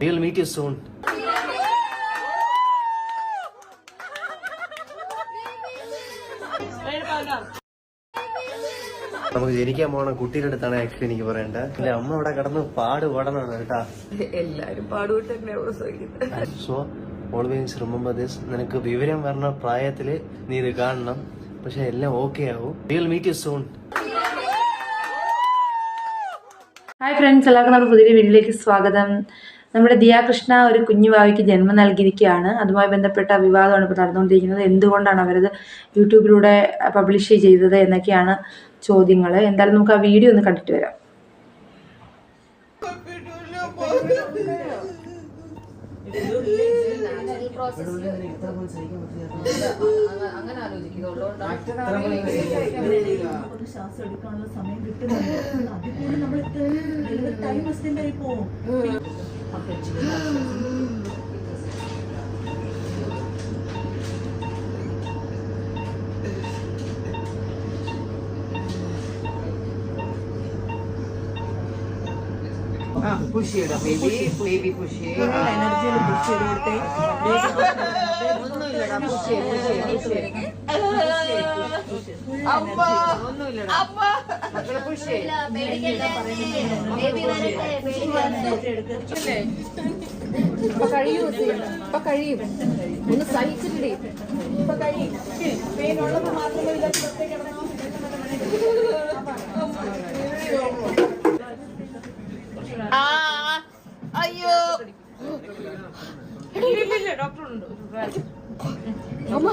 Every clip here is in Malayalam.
We'll meet you soon. നമുക്ക് ജനിക്കാൻ പോണ. കുട്ടിയുടെ അടുത്താണ് ആക്ച്വലി എനിക്ക് പറയേണ്ടത്. എന്റെ അമ്മ ഇവിടെ കിടന്ന് പാട് പാടണം കേട്ടാ. എല്ലാരും പാടുപെട്ട് സോ ഓൾവേസ് റിമെമ്പർ ദിസ് നിനക്ക് വിവരം വരണ പ്രായത്തിൽ നീ ഇത് കാണണം. പക്ഷെ എല്ലാം ഓക്കെ ആവും. Will meet you soon hi friends എല്ലാവർക്കും നമ്മുടെ പുതിയ വീട്ടിലേക്ക് സ്വാഗതം. നമ്മുടെ ദിയാകൃഷ്ണ ഒരു കുഞ്ഞു ഭാവിക്ക് ജന്മം നൽകിയിരിക്കുകയാണ്. അതുമായി ബന്ധപ്പെട്ട വിവാദമാണ് ഇപ്പോൾ നടന്നുകൊണ്ടിരിക്കുന്നത്. എന്തുകൊണ്ടാണ് അവരത് യൂട്യൂബിലൂടെ പബ്ലിഷ് ചെയ്തത് എന്നൊക്കെയാണ് ചോദ്യങ്ങൾ. എന്തായാലും നമുക്ക് ആ വീഡിയോ ഒന്ന് കണ്ടിട്ട് വരാം. അങ്ങനെ ശ്വാസം എടുക്കാനുള്ള സമയം കിട്ടുന്നുണ്ട് അതിൽ നമ്മൾ ടൈം എക്സ്റ്റെൻഡ് ആയി പോകും പുഷ് ചെയ്യണം ബേബി ബേബി പുഷ് ചെയ്യും എനർജിയിൽ പുഷ് ചെയ്ത് കൊടുത്തേ ഒന്നുമില്ലടാ പുഷ് ചെയ്യും പുഷ് ചെയ്യും ഇപ്പൊ കഴിയും ഇപ്പൊ കഴിയും ഒന്ന് സഹിച്ചിട്ടില്ലേ ഇപ്പൊ കഴിയും അയ്യോ ഡോക്ടർ ഉണ്ട് അമ്മ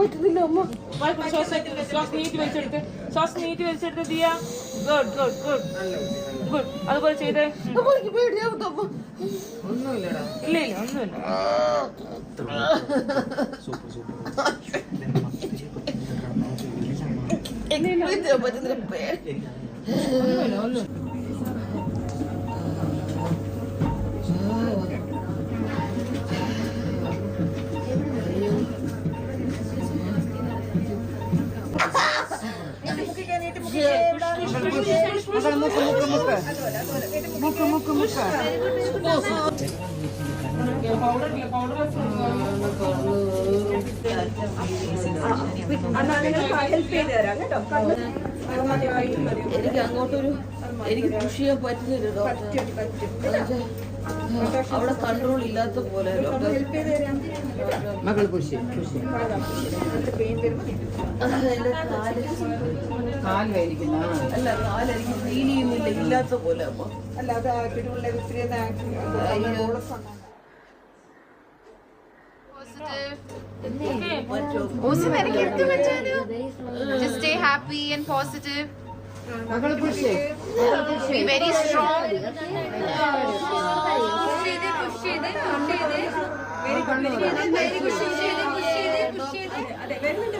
പറ്റുന്നില്ല അമ്മ. ശ്വാസം നീട്ടി വലിച്ചെടുത്ത് ശ്വാസം നീട്ടി വലിച്ചെടുത്ത് Diya good good good good അതുപോലെ ചെയ്തേ. ഇല്ല എനിക്ക് പേടിയാവുന്നു അമ്മ. ഒന്നുമില്ലടാ. ഇല്ല ഇല്ല ഒന്നുമില്ല. എനിക്ക് അങ്ങോട്ടൊരു എനിക്ക് പുഷ് ചെയ്യാൻ പറ്റുന്നില്ല ഡോക്ടർ അവിടെ കൺട്രോൾ ഇല്ലാത്ത പോലെ മകൾ പുഷ് അല്ല കാൽ എനിക്ക് ഫീൽ ചെയ്യുന്നില്ല ഇല്ലാത്ത പോലെ Awesome, എനിക്ക് എന്ത് പറ്റാനും just stay happy and positive. Be very strong. Very good very good അതെ വരുന്നുണ്ട്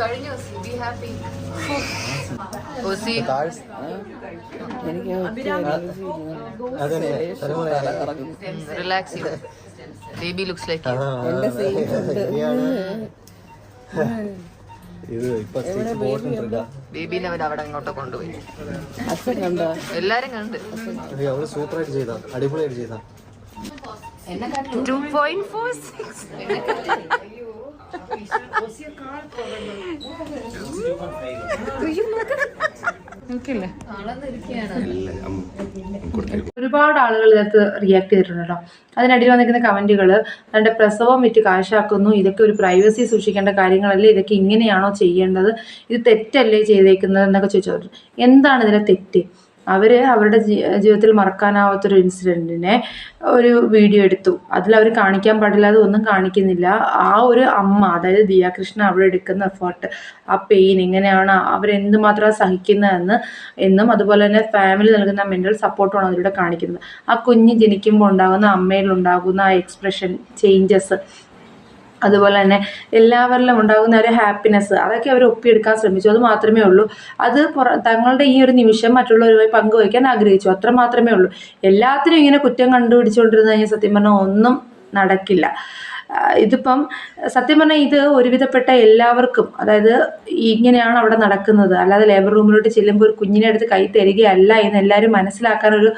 കഴിഞ്ഞു be happy relax baby looks like ബേബിനെ അവർ അവിടെ അങ്ങോട്ട് കൊണ്ടുപോയി. എല്ലാരും കണ്ട്. സൂപ്പറായിട്ട് ചെയ്ത. അടിപൊളിയായിട്ട് ചെയ്ത. ടു പോയിന്റ് ഫോർ സിക്സ് ഒരുപാട് ആളുകൾ ഇതിനകത്ത് റിയാക്ട് ചെയ്തിട്ടുണ്ട് കേട്ടോ അതിനടിയിൽ വന്നിരിക്കുന്ന കമന്റുകൾ തന്റെ പ്രസവം വിറ്റ് കാശാക്കുന്നു ഇതൊക്കെ ഒരു പ്രൈവസി സൂക്ഷിക്കേണ്ട കാര്യങ്ങളല്ലേ ഇതൊക്കെ ഇങ്ങനെയാണോ ചെയ്യേണ്ടത് ഇത് തെറ്റല്ലേ ചെയ്തേക്കുന്നത് എന്നൊക്കെ ചോദിച്ചു എന്താണ് ഇതിലെ തെറ്റ്? അവർ അവരുടെ ജീവിതത്തിൽ മറക്കാനാവാത്തൊരു ഇൻസിഡന്റിനെ ഒരു വീഡിയോ എടുത്തു. അതിൽ അവർ കാണിക്കാൻ പാടില്ലാതെ ഒന്നും കാണിക്കുന്നില്ല. ആ ഒരു അമ്മ അതായത് ദിയാകൃഷ്ണ അവിടെ എടുക്കുന്ന എഫേർട്ട് ആ പെയിൻ എങ്ങനെയാണ് അവരെന്തുമാത്രം സഹിക്കുന്നതെന്ന് എന്നും അതുപോലെ തന്നെ ഫാമിലി നൽകുന്ന മെന്റൽ സപ്പോർട്ടുമാണ് അതിലൂടെ കാണിക്കുന്നത്. ആ കുഞ്ഞ് ജനിക്കുമ്പോൾ ഉണ്ടാകുന്ന അമ്മയിൽ ഉണ്ടാകുന്ന ആ എക്സ്പ്രഷൻ ചേഞ്ചസ് അതുപോലെ തന്നെ എല്ലാവരിലും ഉണ്ടാകുന്ന ഒരു ഹാപ്പിനെസ് അതൊക്കെ അവർ ഒപ്പിയെടുക്കാൻ ശ്രമിച്ചു. അത് മാത്രമേ ഉള്ളൂ. അത് തങ്ങളുടെ ഈ ഒരു നിമിഷം മറ്റുള്ളവരുമായി പങ്കുവയ്ക്കാൻ ആഗ്രഹിച്ചു. അത്ര മാത്രമേ ഉള്ളൂ. എല്ലാത്തിനും ഇങ്ങനെ കുറ്റം കണ്ടുപിടിച്ചുകൊണ്ടിരുന്നു കഴിഞ്ഞാൽ സത്യം പറഞ്ഞാൽ ഒന്നും നടക്കില്ല. ഇതിപ്പം സത്യം പറഞ്ഞാൽ ഇത് ഒരുവിധപ്പെട്ട എല്ലാവർക്കും അതായത് ഇങ്ങനെയാണ് അവിടെ നടക്കുന്നത്. അല്ലാതെ ലേബർ റൂമിലോട്ട് ചെല്ലുമ്പോൾ ഒരു കുഞ്ഞിനെ എടുത്ത് കൈ തരികയല്ല എന്ന് എല്ലാവരും മനസ്സിലാക്കാനൊരു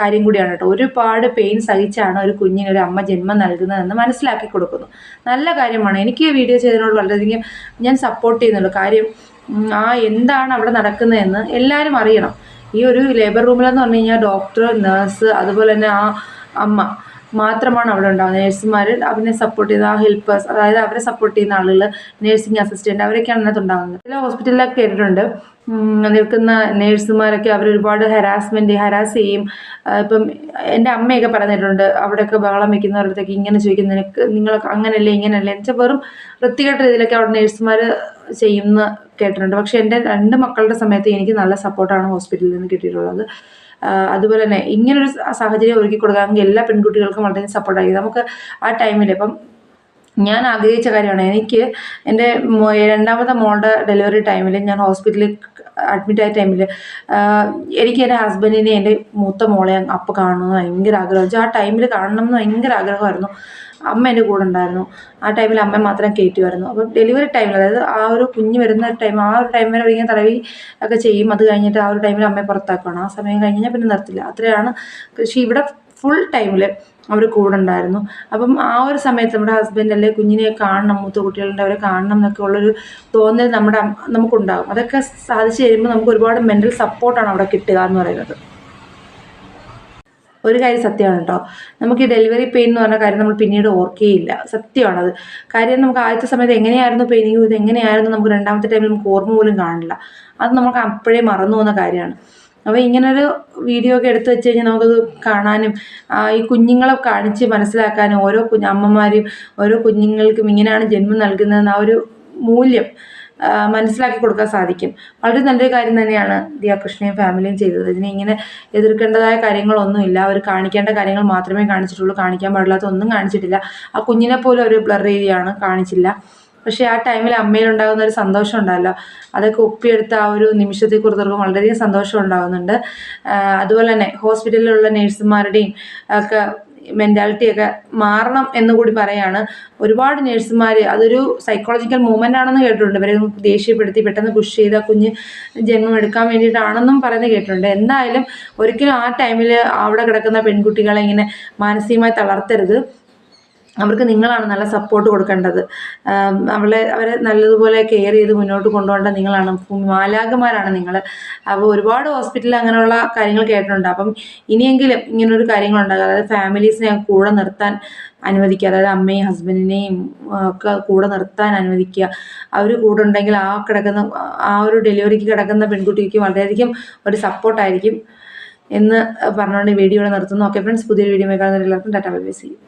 കാര്യം കൂടിയാണ് കേട്ടോ. ഒരുപാട് പെയിൻ സഹിച്ചാണ് ഒരു കുഞ്ഞിന് ഒരു അമ്മ ജന്മം നൽകുന്നതെന്ന് മനസ്സിലാക്കി കൊടുക്കുന്നു. നല്ല കാര്യമാണ്. എനിക്ക് വീഡിയോ ചെയ്തതിനോട് വളരെയധികം ഞാൻ സപ്പോർട്ട് ചെയ്യുന്നുള്ളൂ. കാര്യം ആ എന്താണ് അവിടെ നടക്കുന്നതെന്ന് എല്ലാവരും അറിയണം. ഈ ഒരു ലേബർ റൂമിലെന്ന് പറഞ്ഞു കഴിഞ്ഞാൽ ഡോക്ടർ നേഴ്സ് അതുപോലെ തന്നെ ആ അമ്മ മാത്രമാണ് അവിടെ ഉണ്ടാകുന്നത് നേഴ്സുമാർ അവരെ സപ്പോർട്ട് ചെയ്ത ആ ഹെൽപ്പേഴ്സ് അതായത് അവരെ സപ്പോർട്ട് ചെയ്യുന്ന ആളുകൾ നേഴ്സിംഗ് അസിസ്റ്റന്റ് അവരൊക്കെയാണ് അതിനകത്ത് ഉണ്ടാകുന്നത് ചില ഹോസ്പിറ്റലിലൊക്കെ കേട്ടിട്ടുണ്ട്. നിൽക്കുന്ന നേഴ്സുമാരൊക്കെ അവർ ഒരുപാട് ഹരാസ്മെന്റ് ഹരാസ് ചെയ്യും. ഇപ്പം എന്റെ അമ്മയൊക്കെ പറഞ്ഞിട്ടുണ്ട് അവിടെയൊക്കെ ബഹളം വെക്കുന്നവരുടെ അടുത്തേക്ക് ഇങ്ങനെ ചോദിക്കും നിനക്ക് നിങ്ങളൊക്കെ അങ്ങനെയല്ലേ ഇങ്ങനെയല്ലേ എന്ന് വെച്ചാൽ വെറും വൃത്തികെട്ട രീതിയിലൊക്കെ അവിടെ നേഴ്സുമാർ ചെയ്യുന്ന കേട്ടിട്ടുണ്ട്. പക്ഷേ എന്റെ രണ്ട് മക്കളുടെ സമയത്ത് എനിക്ക് നല്ല സപ്പോർട്ടാണ് ഹോസ്പിറ്റലിൽ നിന്ന് കിട്ടിയിട്ടുള്ളത്. അതുപോലെ തന്നെ ഇങ്ങനൊരു സാഹചര്യം ഒരുക്കി കൊടുക്കാമെങ്കിൽ എല്ലാ പെൺകുട്ടികൾക്കും വളരെ സപ്പോർട്ടായിരിക്കും നമുക്ക് ആ ടൈമിൽ ഇപ്പം ഞാൻ ആഗ്രഹിച്ച കാര്യമാണ്. എനിക്ക് എന്റെ രണ്ടാമത്തെ മോളുടെ ഡെലിവറി ടൈമിൽ ഞാൻ ഹോസ്പിറ്റലിൽ അഡ്മിറ്റായ ടൈമിൽ എനിക്ക് എന്റെ ഹസ്ബൻഡിനെ എന്റെ മൂത്ത മോളെ അപ്പോൾ കാണണമെന്ന് ഭയങ്കര ആഗ്രഹം. ആ ടൈമിൽ കാണണം എന്ന് ഭയങ്കര ആഗ്രഹമായിരുന്നു. അമ്മ എന്റെ കൂടെ ഉണ്ടായിരുന്നു. ആ ടൈമിൽ അമ്മ മാത്രം കയറ്റുമായിരുന്നു. അപ്പോൾ ഡെലിവറി ടൈമിൽ അതായത് ആ ഒരു കുഞ്ഞ് വരുന്ന ടൈം ആ ഒരു ടൈം വരെ ഇങ്ങനെ തടവി ഒക്കെ ചെയ്യും. അത് കഴിഞ്ഞിട്ട് ആ ഒരു ടൈമിൽ അമ്മയെ പുറത്താക്കണം ആ സമയം കഴിഞ്ഞ് കഴിഞ്ഞാൽ പിന്നെ നിർത്തില്ല. അത്രയാണ് പക്ഷേ ഇവിടെ ഫുൾ ടൈമിൽ അവർ കൂടെ ഉണ്ടായിരുന്നു. അപ്പം ആ ഒരു സമയത്ത് നമ്മുടെ ഹസ്ബൻഡ് അല്ലെ കുഞ്ഞിനെ കാണണം മൂത്ത കുട്ടികളുണ്ട് അവരെ കാണണം എന്നൊക്കെ ഉള്ളൊരു തോന്നൽ നമ്മുടെ നമുക്കുണ്ടാകും. അതൊക്കെ സാധിച്ചു കഴിയുമ്പോൾ നമുക്ക് ഒരുപാട് മെന്റൽ സപ്പോർട്ടാണ് അവിടെ കിട്ടുക എന്ന് പറയുന്നത്. ഒരു കാര്യം സത്യമാണ് കേട്ടോ. നമുക്ക് ഈ ഡെലിവറി പെയിൻ എന്ന് പറഞ്ഞ കാര്യം നമ്മൾ പിന്നീട് ഓർക്കുകയില്ല സത്യമാണത്. കാര്യം നമുക്ക് ആദ്യത്തെ സമയത്ത് എങ്ങനെയായിരുന്നു പെയിനിങ് ഇത് എങ്ങനെയായിരുന്നു? നമുക്ക് രണ്ടാമത്തെ ടൈമിൽ നമുക്ക് ഓർമ്മ പോലും കാണില്ല. അത് നമുക്ക് അപ്പോഴേ മറന്നു പോകുന്ന കാര്യമാണ്. അപ്പോൾ ഇങ്ങനൊരു വീഡിയോ ഒക്കെ എടുത്തു വെച്ച് കഴിഞ്ഞാൽ നമുക്കത് കാണാനും ഈ കുഞ്ഞുങ്ങളെ കാണിച്ച് മനസ്സിലാക്കാനും ഓരോ കുഞ്ഞ് അമ്മമാരും ഓരോ കുഞ്ഞുങ്ങൾക്കും ഇങ്ങനെയാണ് ജന്മം നൽകുന്നതെന്ന് ആ ഒരു മൂല്യം മനസ്സിലാക്കി കൊടുക്കാൻ സാധിക്കും. വളരെ നല്ലൊരു കാര്യം തന്നെയാണ് ദിയാകൃഷ്ണയും ഫാമിലിയും ചെയ്തത്. ഇതിനെ ഇങ്ങനെ എതിർക്കേണ്ടതായ കാര്യങ്ങളൊന്നുമില്ല അവർ കാണിക്കേണ്ട കാര്യങ്ങൾ മാത്രമേ കാണിച്ചിട്ടുള്ളൂ. കാണിക്കാൻ പാടില്ലാത്ത ഒന്നും കാണിച്ചിട്ടില്ല. ആ കുഞ്ഞിനെ പോലും ഒരു ബ്ലർ ഏരിയയാണ് കാണിച്ചില്ല. പക്ഷേ ആ ടൈമിൽ അമ്മയിലുണ്ടാകുന്ന ഒരു സന്തോഷം ഉണ്ടല്ലോ. അതൊക്കെ ഒപ്പിയെടുത്ത ആ ഒരു നിമിഷത്തെ കുറിച്ചവർക്കും വളരെയധികം സന്തോഷം ഉണ്ടാകുന്നുണ്ട്. അതുപോലെ തന്നെ ഹോസ്പിറ്റലിലുള്ള നേഴ്സുമാരുടെയും ഒക്കെ മെന്റാലിറ്റി ഒക്കെ മാറണം എന്ന് കൂടി പറയാണ്. ഒരുപാട് നേഴ്സുമാർ അതൊരു സൈക്കോളജിക്കൽ മൂവ്മെന്റ് ആണെന്ന് കേട്ടിട്ടുണ്ട്. ഇവരെ ദേഷ്യപ്പെടുത്തി പെട്ടെന്ന് പുഷ് ചെയ്ത കുഞ്ഞ് ജന്മം എടുക്കാൻ വേണ്ടിയിട്ടാണെന്നും പറയുന്നത് കേട്ടിട്ടുണ്ട്. എന്തായാലും ഒരിക്കലും ആ ടൈമിൽ അവിടെ കിടക്കുന്ന പെൺകുട്ടികളെ ഇങ്ങനെ മാനസികമായി തളർത്തരുത്. അവർക്ക് നിങ്ങളാണ് നല്ല സപ്പോർട്ട് കൊടുക്കേണ്ടത്. അവളെ അവരെ നല്ലതുപോലെ കെയർ ചെയ്ത് മുന്നോട്ട് കൊണ്ടുപോകേണ്ട നിങ്ങളാണ്. മാലാകമാരാണ് നിങ്ങൾ അപ്പോൾ ഒരുപാട് ഹോസ്പിറ്റലിൽ അങ്ങനെയുള്ള കാര്യങ്ങൾ കേട്ടിട്ടുണ്ട്. അപ്പം ഇനിയെങ്കിലും ഇങ്ങനൊരു കാര്യങ്ങളുണ്ടാകുക അതായത് ഫാമിലീസിനെ കൂടെ നിർത്താൻ അനുവദിക്കുക. അതായത് അമ്മയും ഹസ്ബൻഡിനെയും ഒക്കെ കൂടെ നിർത്താൻ അനുവദിക്കുക. അവർ കൂടെ ഉണ്ടെങ്കിൽ ആ കിടക്കുന്ന ആ ഒരു ഡെലിവറിക്ക് കിടക്കുന്ന പെൺകുട്ടിക്ക് വളരെയധികം ഒരു സപ്പോർട്ടായിരിക്കും എന്ന് പറഞ്ഞുകൊണ്ട് വീഡിയോ നിർത്തുന്നു. ഓക്കെ ഫ്രണ്ട്സ് പുതിയൊരു വീഡിയോ കാണുന്നവരെല്ലാവർക്കും എല്ലാവർക്കും ബൈ ബൈ സി